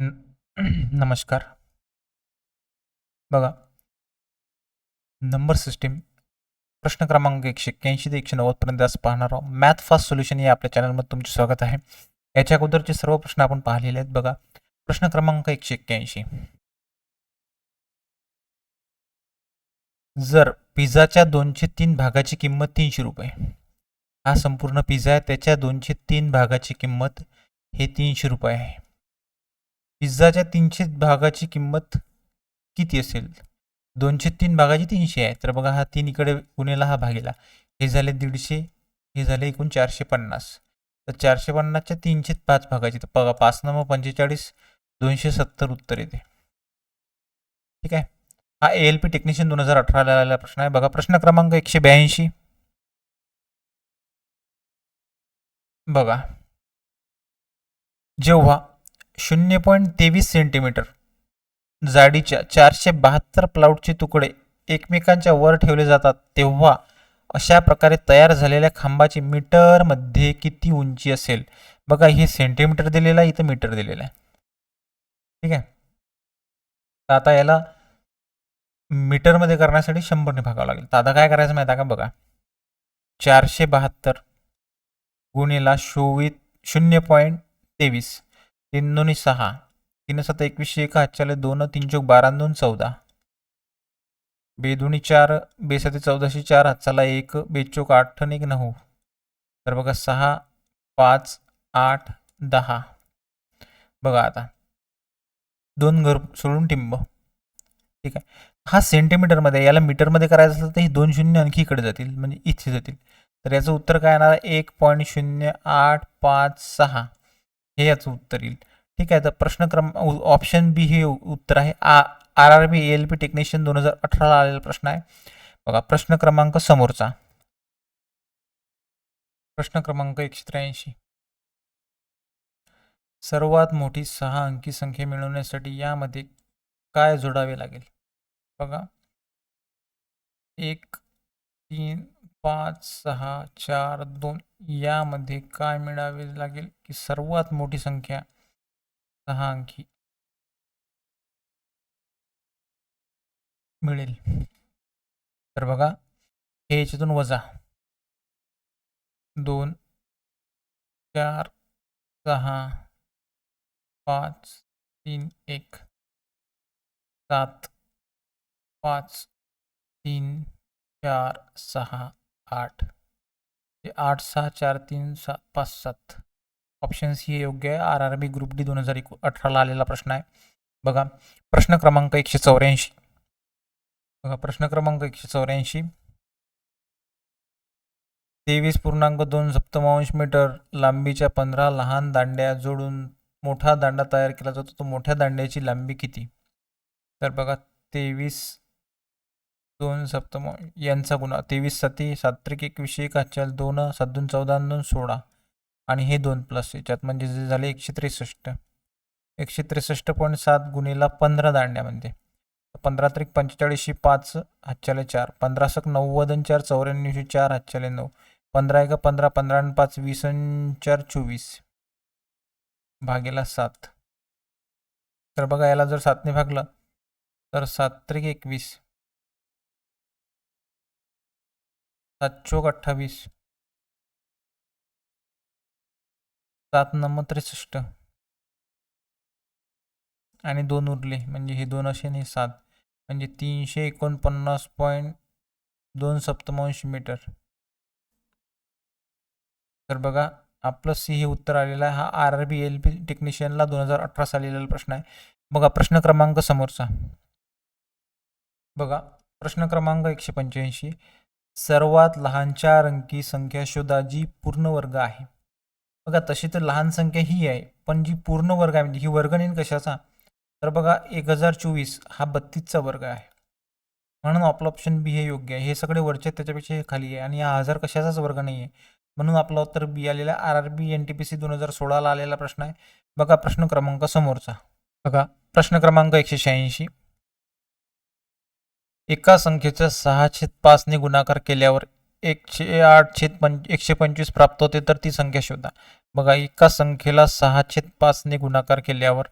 न- नमस्कार. बघा नंबर सिस्टीम प्रश्न क्रमांक एकशे एक्क्याऐंशी ते एकशे नव्वदपर्यंत आज पाहणार आहोत. मॅथ फास्ट सोल्युशन या आपल्या चॅनलमध्ये तुमचे स्वागत आहे. याच्या अगोदरचे सर्व प्रश्न आपण पाहिलेले आहेत बघा. प्रश्न क्रमांक एकशे एक्क्याऐंशी. जर पिझ्झाच्या दोनशे तीन भागाची किंमत तीनशे रुपये हा संपूर्ण पिझ्झा आहे त्याच्या दोनशे तीन भागाची किंमत हे तीनशे रुपये आहे. पिझ्झाच्या तीनशे भागाची किंमत किती असेल? दोनशे तीन भागाची तीनशे आहे. तर बघा हा तीन इकडे गुन्हेला हा भागेला. हे झाले दीडशे हे झाले एकूण चारशे पन्नास. तर चारशे पन्नासच्या तीनशे पाच भागाची. तर बघा पाच नंबर पंचेचाळीस दोनशे सत्तर उत्तर येते. ठीक आहे? हा ए एल पी टेक्निशियन दोन हजार अठराला आलेला प्रश्न आहे. बघा प्रश्न क्रमांक एकशे ब्याऐंशी. बघा. जेव्हा शून्य पॉईंट तेवीस सेंटीमीटर. जाडीच्या चारशे बहात्तर प्लाऊटचे तुकडे एकमेकांच्या वर ठेवले जातात तेव्हा अशा प्रकारे तयार झालेल्या खांबाची मीटरमध्ये किती उंची असेल? बघा हे सेंटीमीटर दिलेलं आहे इथं मीटर दिलेलं आहे. ठीक आहे? तर आता याला मीटरमध्ये करण्यासाठी शंभरने भागावं लागेल. तर आता काय करायचं माहिती आहे का? बघा. चारशे बहात्तर गुणिला शोवीत शून्य पॉईंट तेवीस. तीन दोन्ही सहा. तीन सात एकवीसशे एक हातच्याले दोन तीन चौक बारा दोन चौदा. बेदुणी चार बेसाती चौदाशे चार हातचाला एक बेचोक आठ आणि एक नऊ. तर बघा सहा पाच आठ दहा. बघा आता. दोन घर सोडून टिंब. ठीक आहे. हा सेंटीमीटरमध्ये याला मीटरमध्ये करायचं असेल तर हे दोन शून्य आणखी इकडे जातील म्हणजे इथे जातील. तर याचं उत्तर काय येणार? एक पॉईंट शून्य आठ पाच सहा. हे याचं उत्तर येईल. ठीक आहे तर प्रश्न क्रम ऑप्शन बी हे उत्तर आहे. आ R R B L P technician दोन हजार अठराला आलेला प्रश्न आहे. बघा प्रश्न क्रमांक समोरचा. प्रश्न क्रमांक एकशे त्र्याऐंशी. सर्वात मोठी सहा अंकी संख्या मिळवण्यासाठी यामध्ये काय जोडावे लागेल? बघा. एक तीन पाच, सहा, चार, दोन यामध्ये काय मिळावे लागेल? की सर्वात मोठी संख्या सहा अंकी मिळेल. तर बघा, हे याच्यातून वजा. दोन, चार, सहा, पाच, तीन, एक, सात, पाच, तीन, चार, सहा आठ. आठ सहा चार तीन सात पाच सात. ऑप्शन्स हे योग्य आहे. R R B group D दोन हजार एकू अठराला आलेला प्रश्न आहे. बघा प्रश्न क्रमांक एकशे चौऱ्याऐंशी. बघा प्रश्न क्रमांक एकशे चौऱ्याऐंशी. तेवीस पूर्णांक दोन सप्तमांश मीटर लांबीच्या पंधरा लहान दांड्या जोडून मोठा दांडा तयार केला जातो. तो मोठ्या दांड्याची लांबी किती? तर बघा तेवीस दोन सप्तम यांचा गुणा तेवीस सती सात्रिक एकवीसशे एक हातचाल दोन सात दोन चौदा दोन सोळा. आणि हे दोन प्लस याच्यात म्हणजे जे झाले एकशे त्रेसष्ट. एकशे त्रेसष्ट पॉईंट सात गुन्हेला पंधरा दांड्यामध्ये. पंधरा त्रिक पंचेचाळीसशे पाच हातच्याले चार. पंधरा सक नव्वद चार चौऱ्याण्णवशे चार हातच्याले नऊ. पंधरा एक पंधरा पंधरा आणि पाच वीस चार चोवीस. भागेला सात. तर बघा याला जर सातने भागलं तर सात त्रिक एकवीस. सात चोक अठ्ठावीस. सात नंबर त्रेसष्ट. आणि दोन उरले म्हणजे हे दोन असे आणि सात. म्हणजे तीनशे एकोणपन्नास पॉईंट दोन सप्तमांश मीटर. तर बघा आपलं सी हे उत्तर आलेलं आहे. हा R R B L P टेक्निशियनला दोन हजार अठरा साली आलेला प्रश्न आहे. बघा प्रश्न क्रमांक समोरचा. बघा प्रश्न क्रमांक एकशे पंच्याऐंशी. सर्वात लहान चार अंकी संख्या शोधा जी पूर्ण वर्ग आहे. बघा तशी तर लहान संख्या ही आहे पण जी पूर्ण वर्ग आहे म्हणजे ही वर्गणीन कशाचा? तर बघा एक हजार चोवीस हा बत्तीसचा वर्ग आहे. म्हणून आपलं ऑप्शन बी हे योग्य आहे. हे सगळे वरचे त्याच्यापेक्षा हे खाली आहे. आणि हा हजार कशाचाच वर्ग नाही आहे. म्हणून आपलं उत्तर बी आलेला R R B N T P C दोन हजार सोळाला आलेला प्रश्न आहे. बघा प्रश्न क्रमांक समोरचा. बघा प्रश्न क्रमांक एकशे शहाऐंशी. एका संख्येचा सहा छेद पाचने गुणाकार केल्यावर एकशे आठ छेद पंच एकशे पंचवीस प्राप्त होते तर ती संख्या शोधा. बघा एका संख्येला सहा छेद पाचने गुणाकार केल्यावर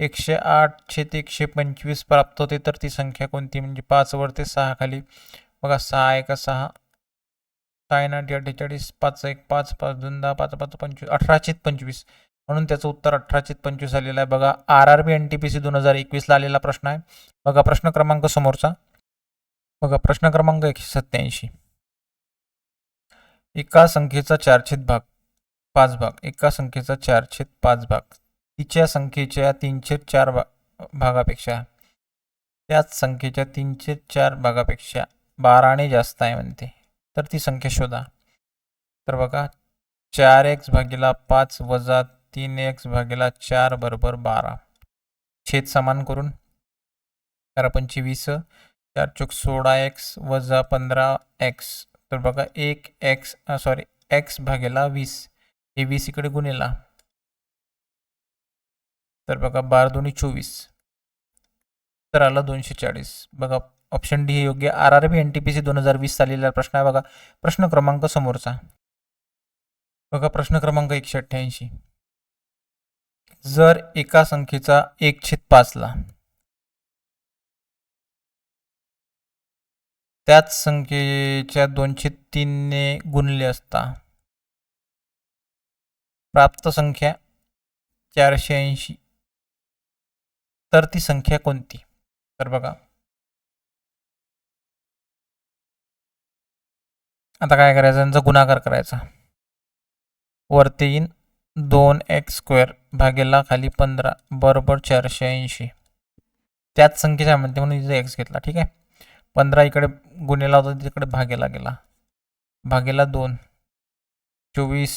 एकशे आठ छेद एकशे पंचवीस प्राप्त होते तर ती संख्या कोणती? म्हणजे पाचवर ते सहा खाली. बघा सहा एका सहा साय आठ अठ्ठेचाळीस पाच एक पाच पाच दोन दहा पाच पाच पंचवीस अठरा छेद पंचवीस. म्हणून त्याचं उत्तर अठरा छेद पंचवीस आलेलं आहे. बघा R R B N T P C दोन हजार एकवीसला आलेला प्रश्न आहे. बघा प्रश्न क्रमांक समोरचा. बघा प्रश्न क्रमांक एकशे सत्याऐंशी एका संख्येचा चारछेद भाग पाच भाग. एका संख्येचा चारछेद पाच भाग. तिच्या संख्येच्या तीनशे चार भा भागापेक्षा. त्याच संख्येच्या तीनशे चार भागापेक्षा बाराने जास्त आहे म्हणते. तर ती संख्या शोधा. तर बघा चार एक्स भागीला पाच वजा तीन एक्स भागीला चार बरोबर बारा. छेद समान करून चार पंचवीस चार चौक सोळा एक्स वजा पंधरा एक्स तर बघा एक एक्स सॉरी एक्स भागेला वीस. हे वीस इकडे गुणेला. तर बघा बारा दोन्ही चोवीस. तर आला दोनशे चाळीस. बघा ऑप्शन डी हे योग्य. R R B N T P C दोन हजार वीस चाललेला प्रश्न आहे बघा. प्रश्न क्रमांक समोरचा. बघा प्रश्न क्रमांक एकशे अठ्ठ्याऐंशी. जर एका संख्येचा एक छेद पाचला त्याच संख्येच्या दोनशे तीनने गुणले असता. प्राप्त संख्या चारशे ऐंशी. तर ती संख्या कोणती? तर बघा. आता काय करायचं? यांचा गुणाकार करायचा. वरती येईन दोन एक्स स्क्वेअर भागेला खाली पंधरा बरोबर चारशे ऐंशी. त्याच संख्येच्या म्हणते म्हणून इथे एक्स घेतला ठीक आहे? पंधरा इकडे गुन्हेला होता तिकडे भागेला गेला. भागेला दोन. चोवीस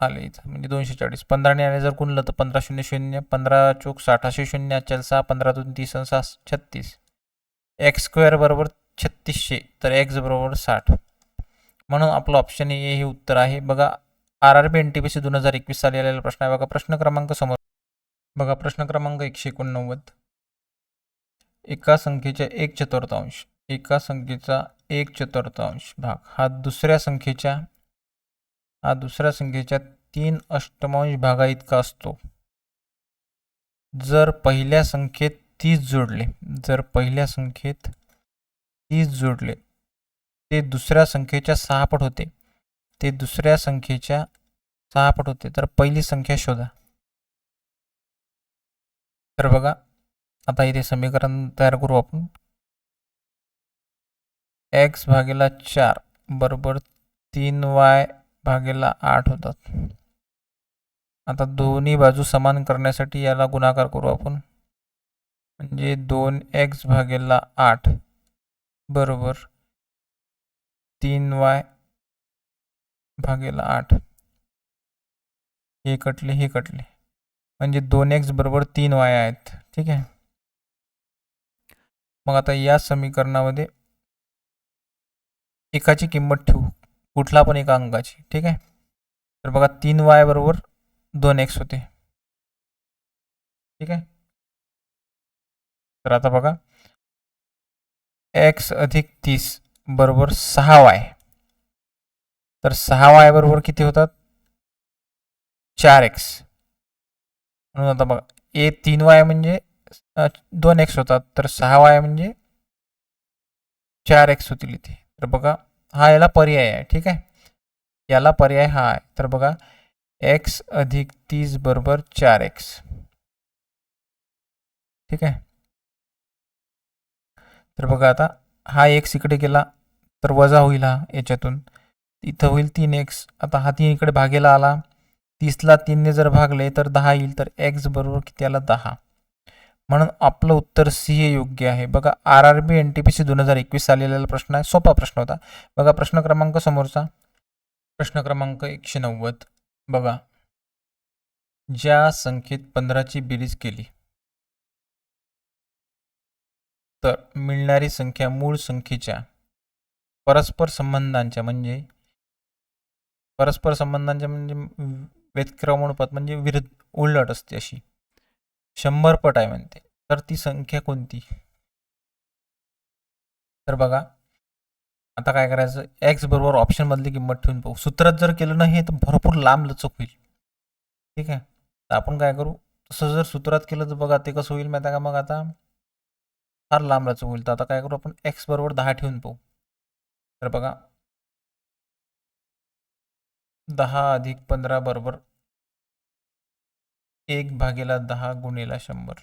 आले इथं म्हणजे दोनशे चाळीस. पंधराने आले जर गुणलं तर पंधरा शून्य शून्य पंधरा चौक साठाशे शून्य अचल सहा पंधरा दोन तीस आणि सहा छत्तीस. एक्स स्क्वेअर बरोबर छत्तीसशे तर एक्स बरोबर साठ. म्हणून आपलं ऑप्शन ए हे उत्तर आहे. बघा R R B N T P C दोन हजार एकवीस साली आलेला प्रश्न आहे. बघा प्रश्न क्रमांक समोर. बघा प्रश्न क्रमांक एकशे एकोणनव्वद. एका संख्येच्या एक चतुर्थांश एका संख्येचा एक चतुर्थांश भाग. हा दुसऱ्या संख्येच्या हा दुसऱ्या संख्येच्या तीन अष्टमांश भागा इतका असतो. जर पहिल्या संख्येत तीस जोडले जर पहिल्या संख्येत तीस जोडले ते दुसऱ्या संख्येच्या सहापट होते. ते दुसऱ्या संख्येच्या सहापट होते. तर पहिली संख्या शोधा. तर बघा आता इथे समीकरण तयार करू आपण. एक्स भागेला चार बरोबर तीन वाय भागेला आठ होतात. आता दोन्ही बाजू समान करण्यासाठी याला गुणाकार करू आपण. म्हणजे दोन एक्स भागेला आठ बरोबर तीन वाय भागेला आठ. हे कटले हे कटले. म्हणजे दोन एक्स बरोबर तीन वाय आहेत. ठीक आहे? मग आता या समीकरणामध्ये एकाची किंमत ठेवू. कुठला पण एका अंकाची ठीक आहे? तर बघा तीन वाय बरोबर दोन एक्स होते. ठीक आहे? तर आता बघा एक्स अधिक तीस बरोबर सहा वाय. तर सहा वाय बरोबर किती होतात? चार एक्स. म्हणून आता बघा ए तीन वाय म्हणजे दोन एक्स होतात तर सहा वाय म्हणजे चार एक्स होतील इथे. तर बघा हा याला पर्याय आहे ठीक आहे? याला पर्याय हा आहे. तर बघा एक्स अधिक तीस बरोबर चार एक्स ठीक आहे? तर बघा आता हा एक्स इकडे गेला तर वजा होईल हा याच्यातून. इथं होईल तीन एक्स आता हा तीन इकडे भागेला आला. तीसला तीनने जर भागले तर दहा येईल. तर एक्स बरोबर किती आला? दहा. म्हणून आपलं उत्तर सी हे योग्य आहे. बघा R R B N T P C दोन हजार एकवीस आलेला प्रश्न आहे. सोपा प्रश्न होता. बघा प्रश्न क्रमांक समोरचा. प्रश्न क्रमांक एकशे नव्वद. बघा. ज्या संख्येत पंधराची बेरीज केली तर मिळणारी संख्या मूळ संख्येच्या परस्पर संबंधांच्या म्हणजे परस्पर संबंधांच्या म्हणजे व्यतिक्रमणपद म्हणजे विरुद्ध उलट असते अशी. शंभर पट आहे म्हणते. तर ती संख्या कोणती? तर बघा आता काय करायचं? एक्स बरोबर ऑप्शनमधली किंमत ठेवून पाहू. सूत्रात जर केलं ना हे तर भरपूर लांब लचक होईल. ठीक आहे? तर आपण काय करू? तसं जर सूत्रात केलं तर बघा ते कसं होईल माहिती आहे का? मग आता फार लांबचं होईल. तर आता काय करू आपण? एक्स बरोबर दहा ठेवून पाहू. तर बघा दहा अधिक पंधरा बरोबर एक भागेला दहा गुणेला शंभर.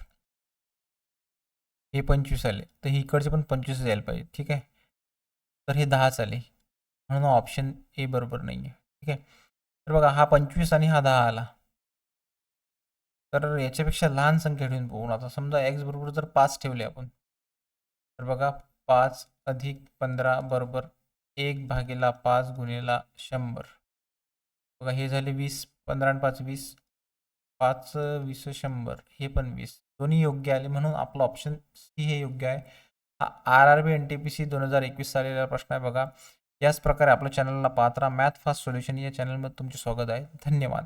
हे पंचवीस आले. तर ही इकडचे पण पंचवीस यायला पाहिजे. ठीक आहे? तर हे दहाच आले. म्हणून ऑप्शन ए बरोबर नाही आहे ठीक आहे? तर बघा हा पंचवीस आणि हा दहा आला. तर याच्यापेक्षा लहान संख्या ठेवून पाहून. आता समजा एक्स बरोबर जर पाच ठेवले आपण. तर बघा पाच अधिक पंधरा बरोबर एक भागेला पाच गुणेला शंभर. बघा हे झाले वीस. पंधरा आणि पाच वीस. पाच वीस शंभर हे पण वीस. दोन्ही योग्य आले म्हणून आपलं ऑप्शन सी हे योग्य आहे. हा R R B N T P C दोन हजार एकवीस आलेला प्रश्न आहे बघा. याच प्रकारे आपल्या चॅनलला पात्रा मॅथ फास्ट सोल्युशन या चॅनलमध्ये तुमचे स्वागत आहे. धन्यवाद.